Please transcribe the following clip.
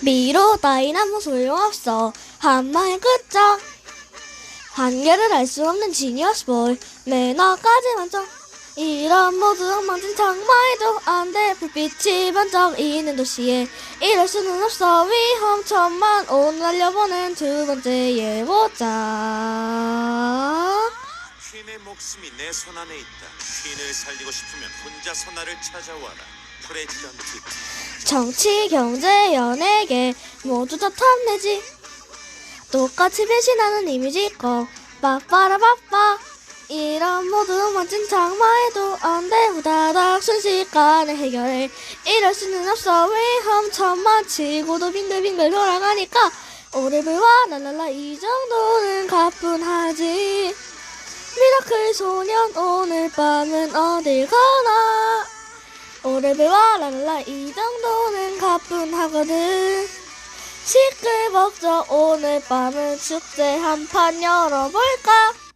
미로 아무 소용없어? 한마의 끝장 한계를 알 수 없는 지니어스 보이 매너까지 만점. 이런 모두 엉망진창 말도 안돼. 불빛이 번쩍이는 도시에 이럴 수는 없어. 위험천만 오늘 알려보는 두 번째 예보자. 퀸의 목숨이 내 손 안에 있다. 퀸을 살리고 싶으면 혼자서 나를 찾아와라. 정치, 경제, 연예계 모두 다 탐내지. 똑같이 배신하는 이미지 거 빠빠라빠빠. 이런 모두 멋진 장마에도 안 돼. 후다닥 순식간에 해결해. 이럴 수는 없어. 위험 천만 치고도 빙글빙글 돌아가니까 오래불와 랄랄라 이 정도는 가뿐하지. 미라클 소년 오늘 밤은 어딜 가나 오래배와 랄라 이 정도는 가뿐하거든. 시끌벅적 오늘 밤은 축제 한 판 열어볼까